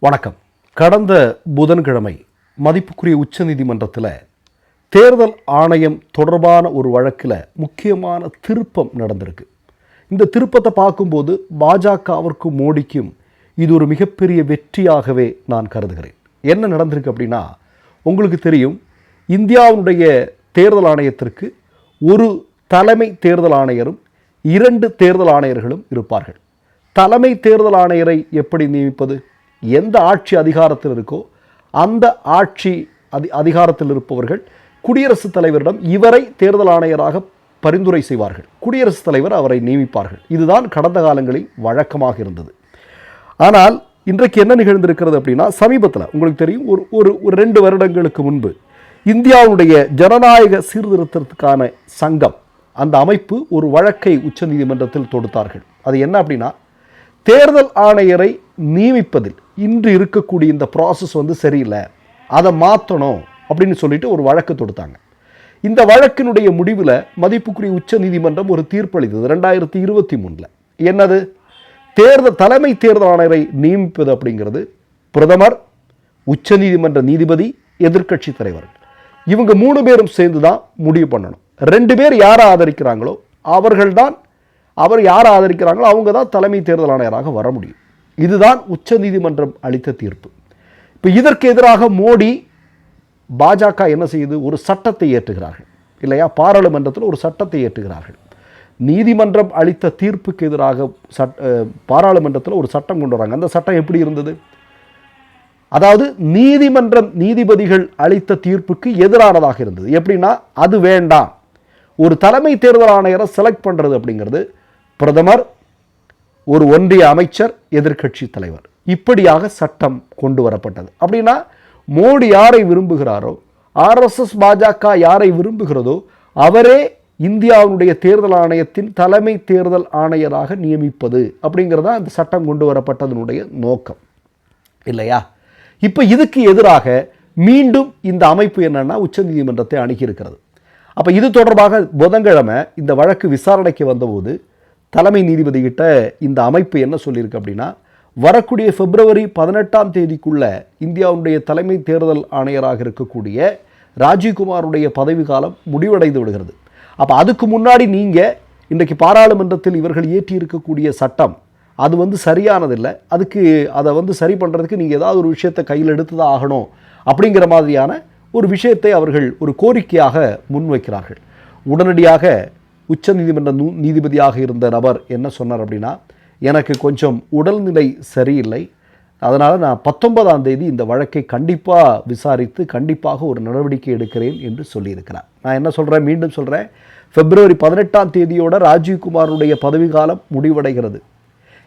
வணக்கம். கடந்த புதன்கிழமை மதிப்புக்குரிய உச்சநீதிமன்றத்தில் தேர்தல் ஆணையம் தொடர்பான ஒரு வழக்கில் முக்கியமான திருப்பம் நடந்திருக்கு. இந்த திருப்பத்தை பார்க்கும்போது பாஜகவிற்கும் மோடிக்கும் இது ஒரு மிகப்பெரிய வெற்றியாகவே நான் கருதுகிறேன். என்ன நடந்திருக்கு அப்படின்னா உங்களுக்கு தெரியும் இந்தியாவுடைய தேர்தல் ஆணையத்திற்கு ஒரு தலைமை தேர்தல் ஆணையரும் இரண்டு தேர்தல் ஆணையர்களும் இருப்பார்கள். தலைமை தேர்தல் ஆணையரை எப்படி நியமிப்பது? எந்த ஆட்சி அதிகாரத்தில் இருக்கோ அந்த ஆட்சி அதி அதிகாரத்தில் இருப்பவர்கள் குடியரசுத் தலைவரிடம் இவரை தேர்தல் ஆணையராக பரிந்துரை செய்வார்கள். குடியரசுத் தலைவர் அவரை நியமிப்பார்கள். இதுதான் கடந்த காலங்களில் வழக்கமாக இருந்தது. ஆனால் இன்றைக்கு என்ன நிகழ்ந்திருக்கிறது அப்படின்னா சமீபத்தில் உங்களுக்கு தெரியும் ஒரு ஒரு ஒரு ரெண்டு வருடங்களுக்கு முன்பு இந்தியாவுடைய ஜனநாயக சீர்திருத்தத்துக்கான சங்கம் அந்த அமைப்பு ஒரு வழக்கை உச்சநீதிமன்றத்தில் தொடுத்தார்கள். அது என்ன அப்படின்னா தேர்தல் ஆணையரை நியமிப்பதில் இன்று இருக்கக்கூடிய இந்த ப்ராசஸ் வந்து சரியில்லை. அதை மாற்றணும் அப்படின்னு சொல்லிட்டு ஒரு வழக்கு தொடுத்தாங்க. இந்த வழக்கினுடைய முடிவில் மதிப்புக்குரிய உச்ச நீதிமன்றம் ஒரு தீர்ப்பளித்தது ரெண்டாயிரத்தி இருபத்தி மூணில். என்னது? தேர்தல் தலைமை தேர்தல் ஆணையரை நியமிப்பது அப்படிங்கிறது பிரதமர் உச்ச நீதிமன்ற நீதிபதி எதிர்க்கட்சி தலைவர்கள். இவங்க மூணு பேரும் சேர்ந்து தான் முடிவு பண்ணணும். ரெண்டு பேர் யாரை ஆதரிக்கிறாங்களோ அவர்கள்தான் அவர் யார் ஆதரிக்கிறாங்களோ அவங்க தான் தலைமை தேர்தல் ஆணையராக வர முடியும். இதுதான் உச்சநீதிமன்றம் அளித்த தீர்ப்பு. இப்போ இதற்கு எதிராக மோடி பாஜக என்ன செய்யுது ஒரு சட்டத்தை ஏற்றுகிறார்கள். இல்லையா? பாராளுமன்றத்தில் ஒரு சட்டத்தை ஏற்றுகிறார்கள். நீதிமன்றம் அளித்த தீர்ப்புக்கு எதிராக சட் பாராளுமன்றத்தில் ஒரு சட்டம் கொண்டு வராங்க. அந்த சட்டம் எப்படி இருந்தது? அதாவது நீதிமன்றம் நீதிபதிகள் அளித்த தீர்ப்புக்கு எதிரானதாக இருந்தது. எப்படின்னா அது வேண்டாம். ஒரு தலைமை தேர்தல் ஆணையரை செலக்ட் பண்ணுறது அப்படிங்கிறது பிரதமர் ஒரு ஒன்றிய அமைச்சர் எதிர்க்கட்சி தலைவர். இப்படியாக சட்டம் கொண்டு வரப்பட்டது. அப்படின்னா மோடி யாரை விரும்புகிறாரோ ஆர்எஸ்எஸ் பாஜக யாரை விரும்புகிறதோ அவரே இந்தியாவுடைய தேர்தல் ஆணையத்தின் தலைமை தேர்தல் ஆணையராக நியமிப்பது அப்படிங்கிறதா அந்த சட்டம் கொண்டு வரப்பட்டதனுடைய நோக்கம். இல்லையா? இப்போ இதுக்கு எதிராக மீண்டும் இந்த அமைப்பு என்னன்னா உச்சநீதிமன்றத்தை அணுகியிருக்கிறது. அப்போ இது தொடர்பாக புதன்கிழமை இந்த வழக்கு விசாரணைக்கு வந்தபோது தலைமை நீதிபதி கிட்ட இந்த அமைப்பு என்ன சொல்லியிருக்கு அப்படின்னா வரக்கூடிய பிப்ரவரி பதினெட்டாம் தேதிக்குள்ள இந்தியாவுடைய தலைமை தேர்தல் ஆணையராக இருக்கக்கூடிய ராஜீவ்குமாருடைய பதவி காலம் முடிவடைந்து விடுகிறது. அப்போ அதுக்கு முன்னாடி நீங்கள் இன்றைக்கு பாராளுமன்றத்தில் இவர்கள் இயற்றி இருக்கக்கூடிய சட்டம் அது வந்து சரியானதில்லை. அதுக்கு அதை வந்து சரி பண்ணுறதுக்கு நீங்கள் ஏதாவது ஒரு விஷயத்தை கையில் எடுத்து தான் ஆகணும் அப்படிங்கிற மாதிரியான ஒரு விஷயத்தை அவர்கள் ஒரு கோரிக்கையாக முன்வைக்கிறார்கள். உடனடியாக உச்சநீதிமன்ற நூ நீதிபதியாக இருந்த நபர் என்ன சொன்னார் அப்படின்னா எனக்கு கொஞ்சம் உடல்நிலை சரியில்லை. அதனால் நான் பத்தொன்பதாம் தேதி இந்த வழக்கை கண்டிப்பாக விசாரித்து கண்டிப்பாக ஒரு நடவடிக்கை எடுக்கிறேன் என்று சொல்லியிருக்கிறார். நான் என்ன சொல்கிறேன் மீண்டும் சொல்கிறேன் பிப்ரவரி பதினெட்டாம் தேதியோட ராஜீவ்குமாருடைய பதவிக்காலம் முடிவடைகிறது.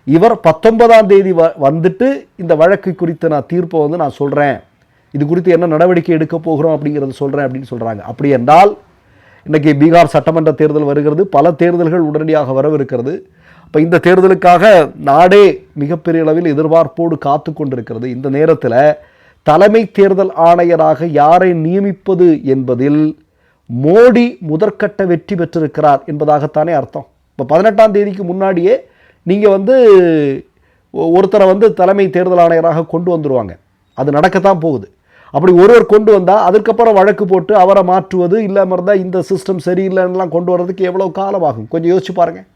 இவர் பத்தொன்பதாம் தேதி வ வந்துட்டு இந்த வழக்கு குறித்த நான் தீர்ப்பை வந்து நான் சொல்கிறேன் இது குறித்து என்ன நடவடிக்கை எடுக்க போகிறோம் அப்படிங்கிறத சொல்கிறேன் அப்படின்னு சொல்கிறாங்க அப்படி என்றால் இன்றைக்கி பீகார் சட்டமன்ற தேர்தல் வருகிறது. பல தேர்தல்கள் உடனடியாக வரவிருக்கிறது. இப்போ இந்த தேர்தலுக்காக நாடே மிகப்பெரிய அளவில் எதிர்பார்ப்போடு காத்து கொண்டிருக்கிறது. இந்த நேரத்தில் தலைமை தேர்தல் ஆணையராக யாரை நியமிப்பது என்பதில் மோடி முதற்கட்ட வெற்றி பெற்றிருக்கிறார் என்பதாகத்தானே அர்த்தம். இப்போ பதினெட்டாம் தேதிக்கு முன்னாடியே நீங்கள் வந்து ஒ- ஒருத்தரை வந்து தலைமை தேர்தல் ஆணையராக கொண்டு வந்துடுவாங்க அது நடக்கத்தான் போகுது. அப்படி ஒருவர் கொண்டு வந்தால் அதுக்கப்புறம் வழக்கு போட்டு அவரை மாற்றுவது இல்லாமல் இருந்தால் இந்த சிஸ்டம் சரியில்லைன்னெலாம் கொண்டு வர்றதுக்கு எவ்வளோ காலம் ஆகும் கொஞ்சம் யோசிச்சு பாருங்கள்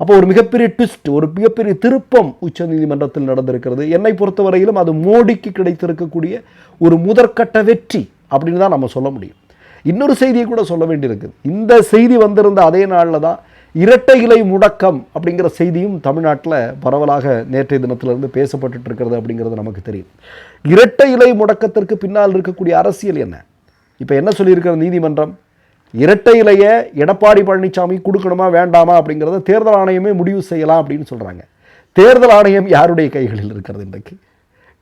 அப்போ ஒரு மிகப்பெரிய ட்விஸ்ட் ஒரு மிகப்பெரிய திருப்பம் உச்சநீதிமன்றத்தில் நடந்திருக்கிறது. என்னை பொறுத்தவரையிலும் அது மோடிக்கு கிடைத்திருக்கக்கூடிய ஒரு முதற்கட்ட வெற்றி அப்படின்னு தான் நம்ம சொல்ல முடியும். இன்னொரு செய்தியை கூட சொல்ல வேண்டியிருக்குது இந்த செய்தி வந்திருந்த அதே நாளில் தான் இரட்டை இலை முடக்கம் அப்படிங்கிற செய்தியும் தமிழ்நாட்டில் பரவலாக நேற்றைய தினத்திலிருந்து பேசப்பட்டுட்டு இருக்கிறது அப்படிங்கிறது நமக்கு தெரியும். இரட்டை இலை முடக்கத்திற்கு பின்னால் இருக்கக்கூடிய அரசியல் என்ன? இப்போ என்ன சொல்லியிருக்கிற நீதிமன்றம்? இரட்டை இலையை எடப்பாடி பழனிசாமி கொடுக்கணுமா வேண்டாமா அப்படிங்கிறத தேர்தல் ஆணையமே முடிவு செய்யலாம் அப்படின்னு சொல்கிறாங்க தேர்தல் ஆணையம் யாருடைய கைகளில் இருக்கிறது இன்றைக்கு?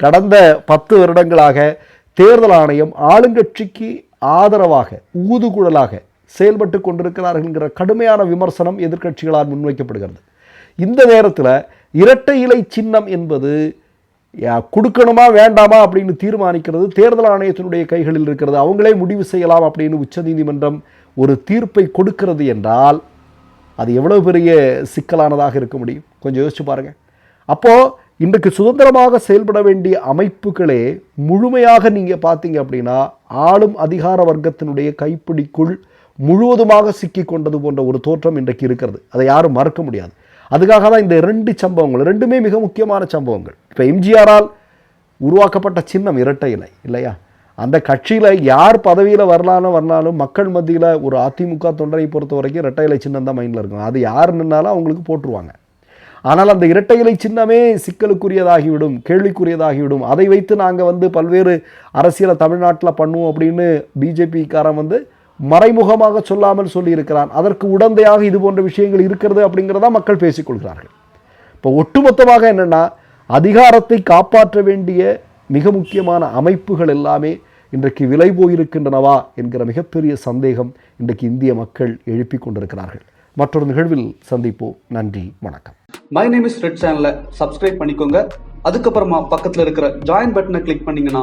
கடந்த பத்து வருடங்களாக தேர்தல் ஆணையம் ஆளுங்கட்சிக்கு ஆதரவாக ஊதுகுழலாக செயல்பட்டு கொண்டிருக்கிறார்கள் என்கிற கடுமையான விமர்சனம் எதிர்க்கட்சிகளால் முன்வைக்கப்படுகிறது. இந்த நேரத்தில் இரட்டை இலை சின்னம் என்பது யா- கொடுக்கணுமா வேண்டாமா அப்படின்னு தீர்மானிக்கிறது தேர்தல் ஆணையத்தினுடைய கைகளில் இருக்கிறது அவங்களே முடிவு செய்யலாம் அப்படின்னு உச்சநீதிமன்றம் ஒரு தீர்ப்பை கொடுக்கிறது என்றால் அது எவ்வளவு பெரிய சிக்கலானதாக இருக்க முடியும்? கொஞ்சம் யோசிச்சு பாருங்கள் அப்போது இன்றைக்கு சுதந்திரமாக செயல்பட வேண்டிய அமைப்புகளே முழுமையாக நீங்கள் பார்த்தீங்க அப்படின்னா ஆளும் அதிகார வர்க்கத்தினுடைய கைப்பிடிக்குள் முழுவதுமாக சிக்கி கொண்டது போன்ற ஒரு தோற்றம் இன்றைக்கு இருக்கிறது. அதை யாரும் மறக்க முடியாது. அதுக்காக தான் இந்த ரெண்டு சம்பவங்கள் ரெண்டுமே மிக முக்கியமான சம்பவங்கள். இப்போ எம்ஜிஆரால் உருவாக்கப்பட்ட சின்னம் இரட்டை இலை இல்லையா? அந்த கட்சியில் யார் பதவியில் வரலான்னு வரலாலும் மக்கள் மத்தியில் ஒரு அதிமுக தொண்டரை பொறுத்த வரைக்கும் இரட்டை இலை சின்னம் தான் மைண்டில் இருக்கும். அது யார் நின்னாலும் அவங்களுக்கு போட்டுருவாங்க. ஆனால் அந்த இரட்டை இலை சின்னமே சிக்கலுக்குரியதாகிவிடும் கேள்விக்குரியதாகிவிடும். அதை வைத்து நாங்கள் வந்து பல்வேறு அரசியலை தமிழ்நாட்டில் பண்ணுவோம் அப்படின்னு பிஜேபிக்காரன் வந்து மறைமுகமாக சொல்லாமல் சொல்லியிருக்கிறான். அதற்கு உடந்தையாக இது போன்ற விஷயங்கள் இருக்கிறது அப்படிங்கிறதா மக்கள் பேசிக்கொள்கிறார்கள். இப்போ ஒட்டுமொத்தமாக என்னென்னா அதிகாரத்தை காப்பாற்ற வேண்டிய மிக முக்கியமான அமைப்புகள் எல்லாமே இன்றைக்கு விலை போயிருக்கின்றனவா என்கிற மிகப்பெரிய சந்தேகம் இன்றைக்கு இந்திய மக்கள் எழுப்பி கொண்டிருக்கிறார்கள். மற்றொரு நிகழ்வில் சந்திப்போம். நன்றி வணக்கம். மை நேம் இஸ் ரெட் சேனலை சப்ஸ்கிரைப் பண்ணிக்கோங்க. அதுக்கப்புறமா பக்கத்தில் இருக்கிற ஜாயின் பட்டனை கிளிக் பண்ணீங்கன்னா